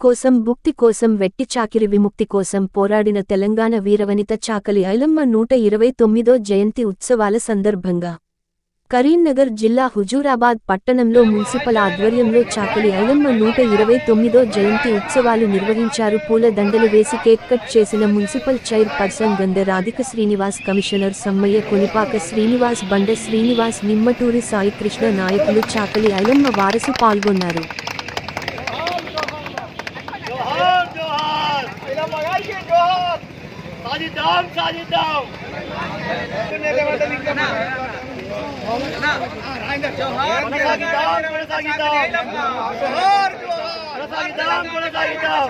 కోసం భుక్తి కోసం వెట్టి చాకిరి విముక్తి కోసం పోరాడిన తెలంగాణ వీరవనిత చాకలి ఐలమ్మ నూట ఇరవై తొమ్మిదో జయంతి ఉత్సవాల సందర్భంగా కరీంనగర్ జిల్లా హుజూరాబాద్ పట్టణంలో మున్సిపల్ ఆధ్వర్యంలో చాకలి ఐలమ్మ నూట ఇరవై తొమ్మిదో జయంతి ఉత్సవాలు నిర్వహించారు. పూల దండలు వేసి కేక్ కట్ చేసిన municipal chair person Gandha Radhika Srinivas commissioner Sammaiah Konipaka Srinivas Banda Srinivas Nimmaturi Saikrishna నాయకులు చాకలి ఐలమ్మ వారసు పాల్గొన్నారు జోహార్ జోహార్ ఇలా మగారికి జోహార్ సాధిద్దాం సాధిద్దాం కొనసాగిద్దాం కొనసాగిద్దాం జోహార్ కొనసాగిద్దాం కొనసాగిద్దాం